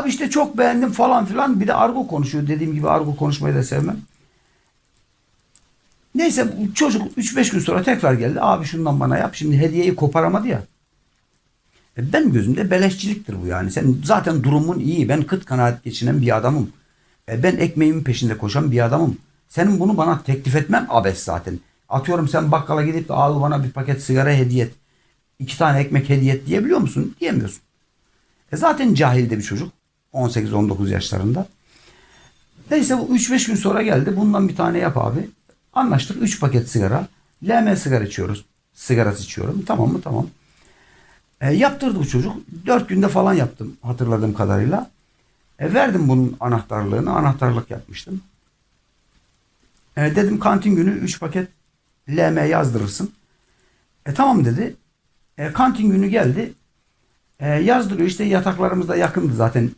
Abi işte çok beğendim falan filan. Bir de argo konuşuyor. Dediğim gibi argo konuşmayı da sevmem. Neyse çocuk 3-5 gün sonra tekrar geldi. Abi şundan bana yap. Şimdi hediyeyi koparamadı ya. E benim gözümde beleşçiliktir bu yani. Sen zaten durumun iyi. Ben kıt kanaat geçinen bir adamım. E ben ekmeğimin peşinde koşan bir adamım. Senin bunu bana teklif etmem abes zaten. Atıyorum sen bakkala gidip de al bana bir paket sigara hediye et. iki tane ekmek hediye et diyebiliyor musun? Diyemiyorsun. E zaten cahil de bir çocuk. 18-19 yaşlarında. Neyse bu 3-5 gün sonra geldi. Bundan bir tane yap abi. Anlaştık. 3 paket sigara. LM sigara içiyoruz. Sigarası içiyorum. Tamam mı? Tamam. E, yaptırdı bu çocuk. 4 günde falan yaptım hatırladığım kadarıyla. E, verdim bunun anahtarlığını. Anahtarlık yapmıştım. E, dedim kantin günü 3 paket LM yazdırırsın. E tamam dedi. E, kantin günü geldi. E, yazdırıyor işte yataklarımız da yakındı zaten.